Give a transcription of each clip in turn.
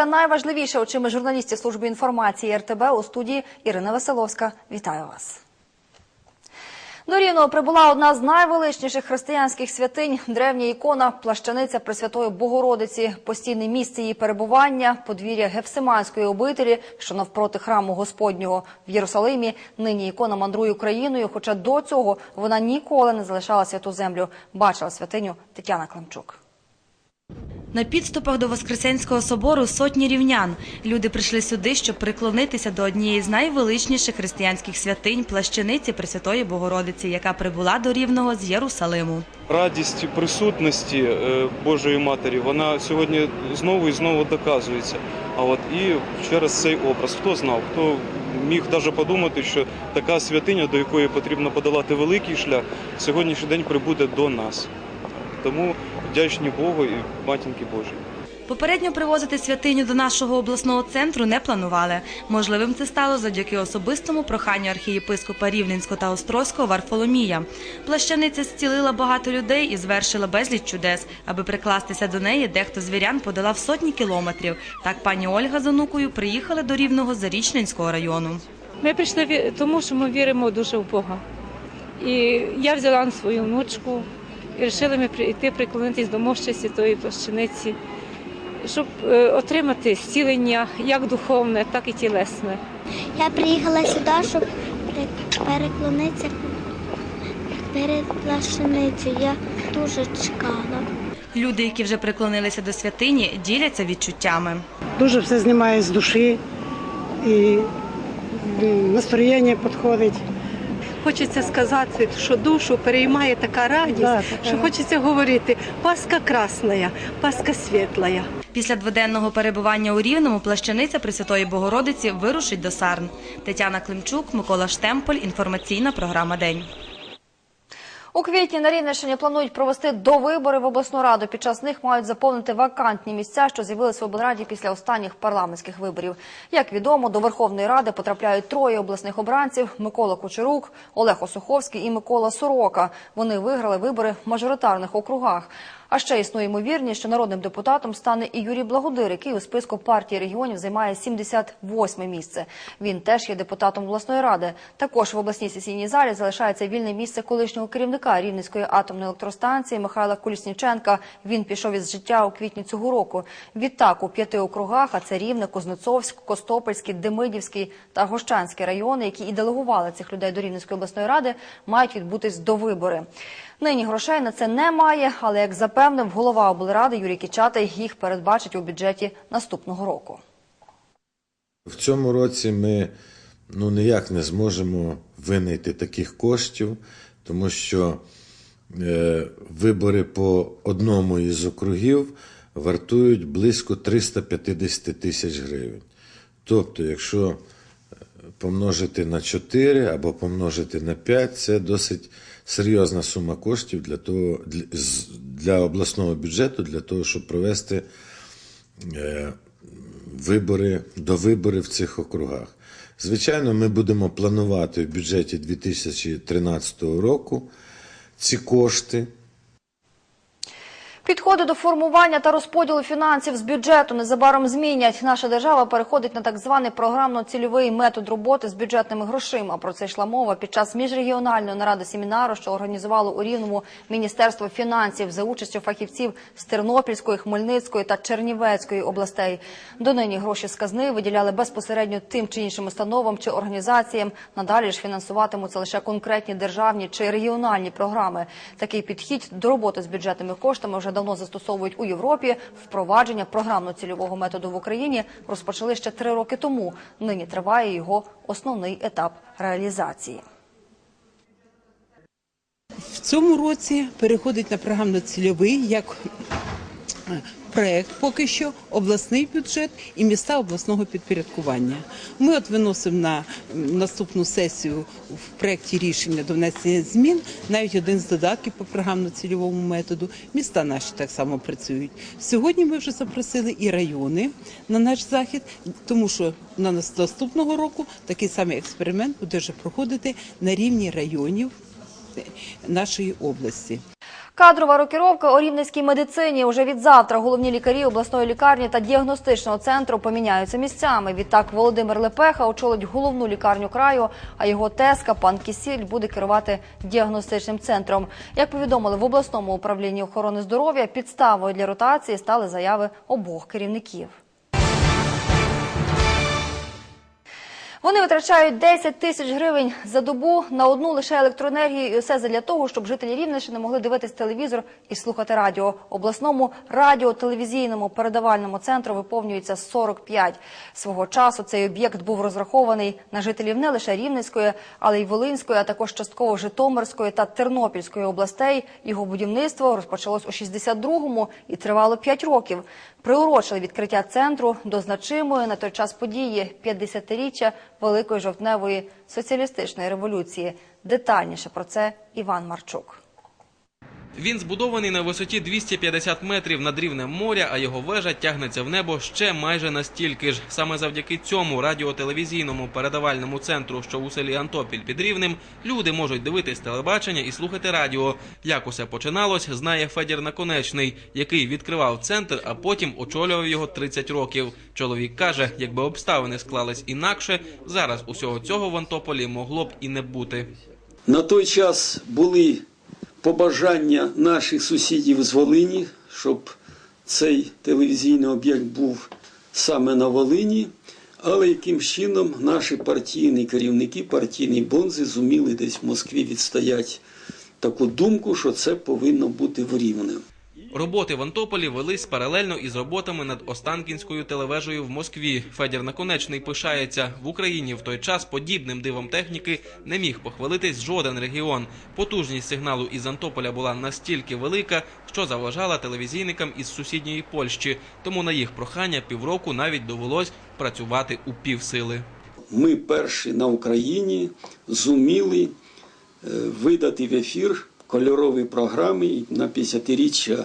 Усе найважливіше очима журналістів служби інформації РТБ у студії Ірина Веселовська. Вітаю вас. До Рівного прибула одна з найвеличніших християнських святинь – древня ікона плащаниця Пресвятої Богородиці. Постійне місце її перебування – подвір'я Гефсиманської обителі, що навпроти храму Господнього в Єрусалимі. Нині ікона мандрує Україною, хоча до цього вона ніколи не залишала святу землю. Бачила святиню Тетяна Климчук. На підступах до Воскресенського собору сотні рівнян. Люди прийшли сюди, щоб приклонитися до однієї з найвеличніших християнських святинь плащаниці Пресвятої Богородиці, яка прибула до Рівного з Єрусалиму. радість присутності е, Божої Матері, вона сьогодні знову і знову доказується. А от і через цей образ, хто знав, хто міг навіть подумати, що така святиня, до якої потрібно подолати великий шлях, сьогоднішній день прибуде до нас. Тому вдячні Богу і матінки Божій. Попередньо привозити святиню до нашого обласного центру не планували. Можливим це стало завдяки особистому проханню архієпископа Рівненського та Острозького Варфоломія. Плащаниця зцілила багато людей і звершила безліч чудес. Аби прикластися до неї, дехто з вірян подолав сотні кілометрів. Так пані Ольга з онукою приїхали до Рівного Зарічненського району. Ми прийшли тому, що ми віримо дуже в Бога. І я взяла свою внучку і вирішили ми прийти приклонитись до мощі Святої Плащаниці, щоб е, отримати зцілення як духовне, так і тілесне. Я приїхала сюди, щоб переклонитися перед плащаницею. Я дуже чекала. Люди, які вже приклонилися до святині, діляться відчуттями. дуже все знімає з душі і настроєння підходить. Хочеться сказати, що душу переймає така радість, Да, така що хочеться говорити Пасха красна, Пасха світлая. Після дводенного перебування у Рівному плащаниця Пресвятої Богородиці вирушить до Сарн. Тетяна Климчук, Микола Штемполь. Інформаційна програма День. У квітні на Рівненщині планують провести довибори в обласну раду. Під час них мають заповнити вакантні місця, що з'явилися в облраді після останніх парламентських виборів. Як відомо, до Верховної Ради потрапляють троє обласних обранців: Микола Кучерук, Олег Осуховський і Микола Сорока. Вони виграли вибори в мажоритарних округах. А ще існує ймовірність, що народним депутатом стане і Юрій Благодир, який у списку партії регіонів займає 78 місце. Він теж є депутатом обласної ради. Також в обласній сесійній залі залишається вільне місце колишнього керівника Рівненської атомної електростанції Михайла Колісніченка. Він пішов із життя у квітні цього року. Відтак у п'яти округах, а це Рівне, Кузнецовськ, Костопольський, Демидівський та Гощанський райони, які і делегували цих людей до Рівненської обласної ради, мають відбутись до вибори. Нині грошей на це немає, але як запевнив голова облради Юрій Кічатий, їх передбачить у бюджеті наступного року. В цьому році ми ну, ніяк не зможемо винайти таких коштів, тому що е, вибори по одному із округів вартують близько 350 тисяч гривень. Тобто, якщо е, помножити на 4 або помножити на 5, це досить серйозна сума коштів для, того, для, обласного бюджету, для того, щоб провести е, вибори до виборів в цих округах. Звичайно, ми будемо планувати в бюджеті 2013 року ці кошти. Підходи до формування та розподілу фінансів з бюджету незабаром змінять. Наша держава переходить на так званий програмно-цільовий метод роботи з бюджетними грошима. Про це йшла мова під час міжрегіональної наради семінару, що організувало у Рівному Міністерство фінансів за участю фахівців з Тернопільської, Хмельницької та Чернівецької областей. Донині гроші з казни виділяли безпосередньо тим чи іншим установам чи організаціям. Надалі ж фінансуватимуться лише конкретні державні чи регіональні програми. Такий підхід до роботи з бюджетними коштами вже давно застосовують у Європі. Впровадження програмно-цільового методу в Україні розпочали ще три роки тому. Нині триває його основний етап реалізації. В цьому році переходить на програмно-цільовий як проект поки що обласний бюджет і міста обласного підпорядкування. Ми от виносимо на наступну сесію в проєкті рішення до внесення змін навіть один з додатків по програмно-цільовому методу. Міста наші так само працюють. Сьогодні ми вже запросили і райони на наш захід, тому що на наступного року такий самий експеримент буде вже проходити на рівні районів нашої області. Кадрова рокіровка у рівненській медицині. Уже від завтра головні лікарі обласної лікарні та діагностичного центру поміняються місцями. Відтак Володимир Лепеха очолить головну лікарню краю, а його тезка пан Кісіль буде керувати діагностичним центром. Як повідомили в обласному управлінні охорони здоров'я, підставою для ротації стали заяви обох керівників. Вони витрачають 10 тисяч гривень за добу на одну лише електроенергію, і все задля того, щоб жителі Рівненщини могли дивитись телевізор і слухати радіо. Обласному радіотелевізійному передавальному центру виповнюється 45. Свого часу цей об'єкт був розрахований на жителів не лише Рівненської, але й Волинської, а також частково Житомирської та Тернопільської областей. Його будівництво розпочалось у 62-му і тривало 5 років. Приурочили відкриття центру до значимої на той час події 50-річчя Великої жовтневої соціалістичної революції. Детальніше про це Іван Марчук. Він збудований на висоті 250 метрів над рівнем моря, а його вежа тягнеться в небо ще майже настільки ж. Саме завдяки цьому радіотелевізійному передавальному центру, що у селі Антопіль під рівнем, люди можуть дивитись телебачення і слухати радіо. Як усе починалось, знає Федір Наконечний, який відкривав центр, а потім очолював його 30 років. Чоловік каже, якби обставини склались інакше, зараз усього цього в Антополі могло б і не бути. На той час були побажання наших сусідів з Волині, щоб цей телевізійний об'єкт був саме на Волині, але яким чином наші партійні керівники, партійні бонзи зуміли десь в Москві відстояти таку думку, що це повинно бути в Рівне. Роботи в Антополі велись паралельно із роботами над Останкінською телевежею в Москві. Федір Наконечний пишається в Україні в той час подібним дивом техніки не міг похвалитись жоден регіон. Потужність сигналу із Антополя була настільки велика, що заважала телевізійникам із сусідньої Польщі. Тому на їх прохання півроку навіть довелось працювати у півсили. Ми перші на Україні зуміли е, видати в ефір кольорові програми на 50-річчя е,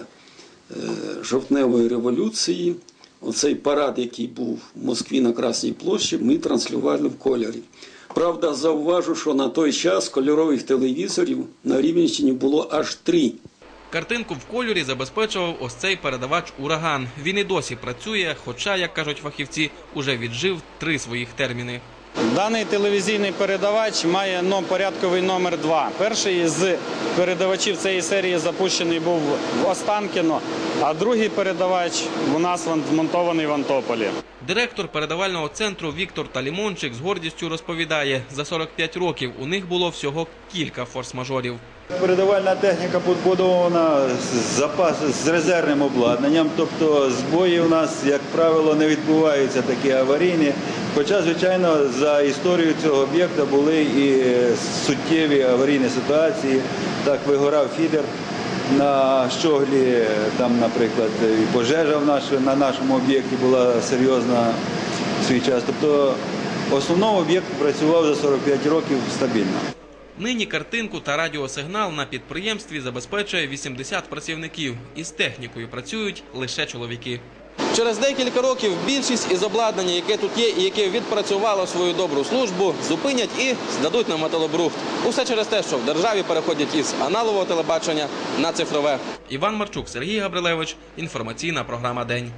жовтневої революції. Оцей парад, який був в Москві на Красній площі, ми транслювали в кольорі. Правда, зауважу, що на той час кольорових телевізорів на Рівненщині було аж три. Картинку в кольорі забезпечував ось цей передавач ураган. Він і досі працює, хоча, як кажуть фахівці, уже віджив три своїх терміни. Даний телевізійний передавач має порядковий номер 2. Перший з передавачів цієї серії запущений був в Останкіно, а другий передавач у нас вмонтований в Антополі. Директор передавального центру Віктор Талімончик з гордістю розповідає, за 45 років у них було всього кілька форс-мажорів. Передавальна техніка побудована з запас з резервним обладнанням, тобто збої у нас, як правило, не відбуваються такі аварійні. Хоча, звичайно, за історією цього об'єкта були і суттєві аварійні ситуації. Так вигорав фідер на щоглі, там, наприклад, і пожежа в наш, на нашому об'єкті була серйозна в свій час. Тобто, основному об'єкт працював за 45 років стабільно. Нині картинку та радіосигнал на підприємстві забезпечує 80 працівників. Із технікою працюють лише чоловіки. Через декілька років більшість із обладнання, яке тут є і яке відпрацювало свою добру службу, зупинять і здадуть на металобрухт. Усе через те, що в державі переходять із аналогового телебачення на цифрове. Іван Марчук, Сергій Габрилевич. Інформаційна програма День.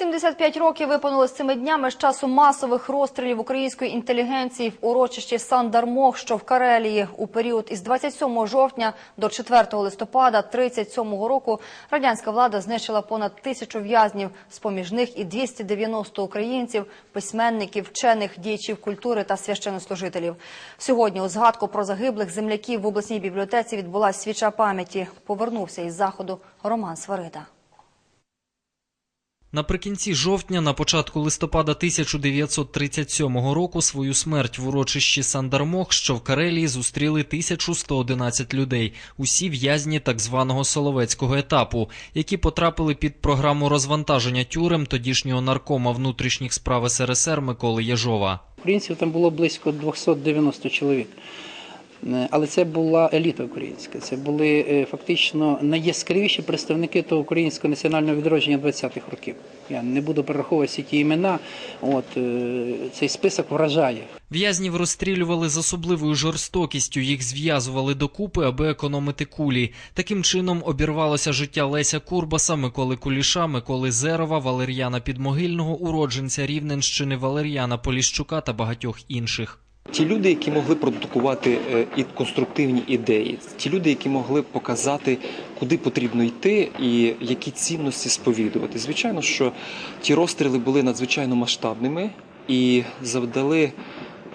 75 років виповнилось цими днями з часу масових розстрілів української інтелігенції в урочищі Сандармох, що в Карелії. У період із 27 жовтня до 4 листопада 37 року радянська влада знищила понад тисячу в'язнів, з-поміж них і 290 українців, письменників, вчених, діячів культури та священнослужителів. Сьогодні у згадку про загиблих земляків в обласній бібліотеці відбулася свіча пам'яті. Повернувся із заходу Роман Сварида. Наприкінці жовтня, на початку листопада 1937 року, свою смерть в урочищі Сандармох, що в Карелії, зустріли 1111 людей, усі в'язні так званого Соловецького етапу, які потрапили під програму розвантаження тюрем тодішнього наркома внутрішніх справ СРСР Миколи Єжова. Українців там було близько 290 чоловік. Е, Але це була еліта українська. Це були е, фактично найяскравіші представники того українського національного відродження 20-х років. Я не буду перераховувати ті імена. От е, цей список вражає. В'язнів розстрілювали з особливою жорстокістю, їх зв'язували докупи, аби економити кулі. Таким чином обірвалося життя Леся Курбаса, Миколи Куліша, Миколи Зерова, Валер'яна Підмогильного, уродженця Рівненщини Валер'яна Поліщука та багатьох інших. Ті люди, які могли продукувати е, і конструктивні ідеї, ті люди, які могли показати, куди потрібно йти і які цінності сповідувати. Звичайно, що ті розстріли були надзвичайно масштабними і завдали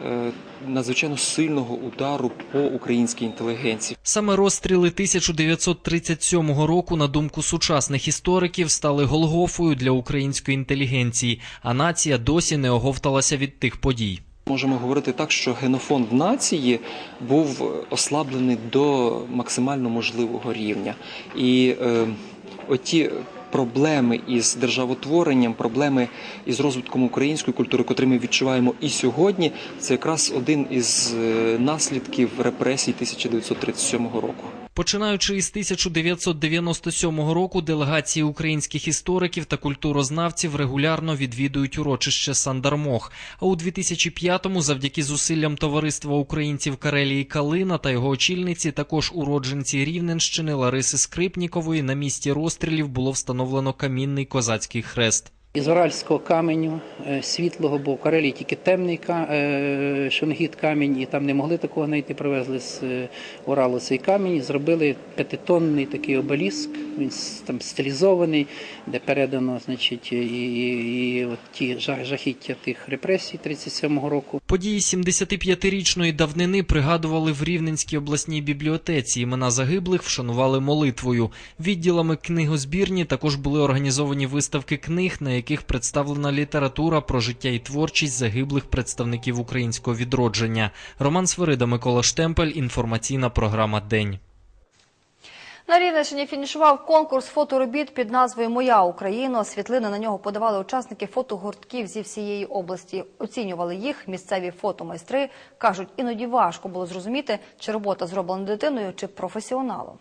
е, надзвичайно сильного удару по українській інтелігенції. Саме розстріли 1937 року, на думку сучасних істориків, стали Голгофою для української інтелігенції, а нація досі не оговталася від тих подій. Можемо говорити так, що генофонд нації був ослаблений до максимально можливого рівня. І е, оті проблеми із державотворенням, проблеми із розвитком української культури, котрі ми відчуваємо і сьогодні, це якраз один із е, наслідків репресій 1937 року. Починаючи із 1997 року, делегації українських істориків та культурознавців регулярно відвідують урочище Сандармох. А у 2005-му, завдяки зусиллям товариства українців Карелії Калина та його очільниці, також уродженці Рівненщини Лариси Скрипнікової, на місці розстрілів було встановлено камінний козацький хрест. Із уральського каменю е, світлого, бо в Карелії тільки темний е, шунгіт камінь, і там не могли такого знайти. Привезли з е, Уралу цей камінь зробили п'ятитонний такий обеліск. Він там стилізований, де передано, значить, і, і, і от ті жах- жахіття тих репресій 37-го року. Події 75-річної давнини пригадували в Рівненській обласній бібліотеці. Імена загиблих вшанували молитвою. Відділами книгозбірні також були організовані виставки книг, на яких представлена література про життя і творчість загиблих представників українського відродження. Роман Свирида, Микола Штемпель. Інформаційна програма День. На Рівненщині фінішував конкурс фоторобіт під назвою Моя Україна. Світлини на нього подавали учасники фотогуртків зі всієї області. Оцінювали їх місцеві фотомайстри. кажуть, іноді важко було зрозуміти, чи робота зроблена дитиною, чи професіоналом.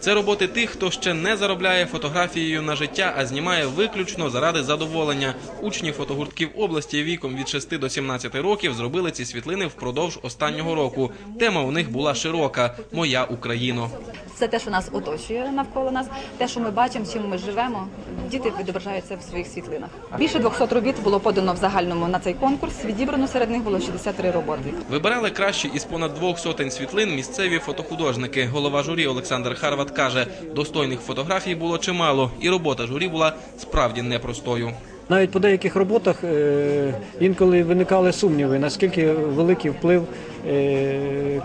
Це роботи тих, хто ще не заробляє фотографією на життя, а знімає виключно заради задоволення. Учні фотогуртків області віком від 6 до 17 років зробили ці світлини впродовж останнього року. Тема у них була широка Моя Україно. Це те, що нас оточує навколо нас, те, що ми бачимо, чим ми живемо. Діти відображаються в своїх світлинах. Більше 200 робіт було подано в загальному на цей конкурс. Відібрано серед них було 63 роботи. Вибирали кращі із понад двох сотень світлин місцеві фотохудожники. Голова журі Олександр Харват каже, достойних фотографій було чимало, і робота журі була справді непростою. Навіть по деяких роботах е, інколи виникали сумніви, наскільки великий вплив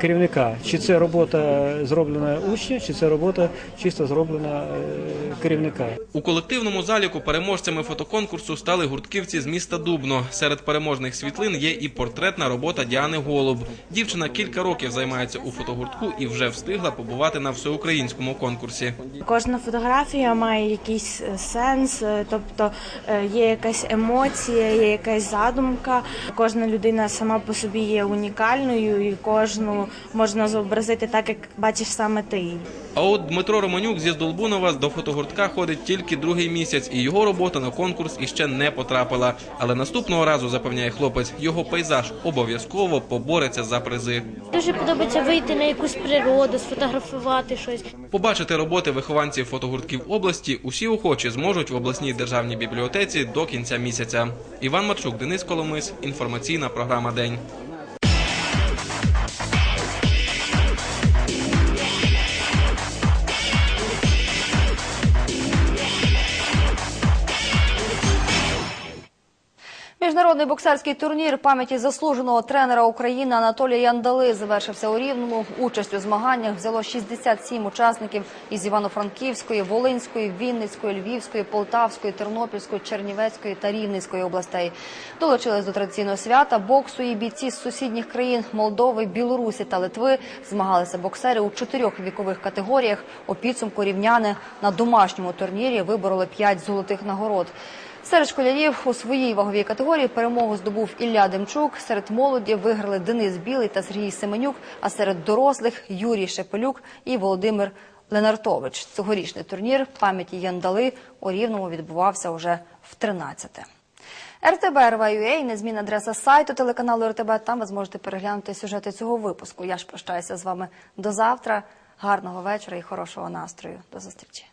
керівника. Чи це робота зроблена учня, чи це робота чисто зроблена е, керівника. У колективному заліку переможцями фотоконкурсу стали гуртківці з міста Дубно. Серед переможних світлин є і портретна робота Діани Голуб. Дівчина кілька років займається у фотогуртку і вже встигла побувати на всеукраїнському конкурсі. Кожна фотографія має якийсь е, сенс, е, тобто е, є якась емоція, є якась задумка. Кожна людина сама по собі є унікальною, і кожну можна зобразити так, як бачиш саме ти. А от Дмитро Романюк зі Здолбунова до фотогуртка ходить тільки другий місяць, і його робота на конкурс іще не потрапила. Але наступного разу запевняє хлопець, його пейзаж обов'язково побореться за призи. Дуже подобається вийти на якусь природу, сфотографувати щось. Побачити роботи вихованців фотогуртків області усі охочі зможуть в обласній державній бібліотеці до кінця місяця. Іван Марчук, Денис Коломис. Інформаційна програма День. Міжнародний боксерський турнір пам'яті заслуженого тренера України Анатолія Яндали завершився у Рівному. Участь у змаганнях взяло 67 учасників із Івано-Франківської, Волинської, Вінницької, Львівської, Полтавської, Тернопільської, Чернівецької та Рівненської областей. Долучились до традиційного свята боксу і бійці з сусідніх країн Молдови, Білорусі та Литви. Змагалися боксери у чотирьох вікових категоріях. У підсумку рівняни на домашньому турнірі вибороли 5 золотих нагород. Серед школярів у своїй ваговій категорії перемогу здобув Ілля Демчук. Серед молоді виграли Денис Білий та Сергій Семенюк, а серед дорослих Юрій Шепелюк і Володимир Ленартович. Цьогорічний турнір пам'яті Яндали у Рівному відбувався уже в 13-те. РТБ РВ.UA, незмінна адреса сайту телеканалу РТБ. Там ви зможете переглянути сюжети цього випуску. Я ж прощаюся з вами до завтра. Гарного вечора і хорошого настрою. До зустрічі.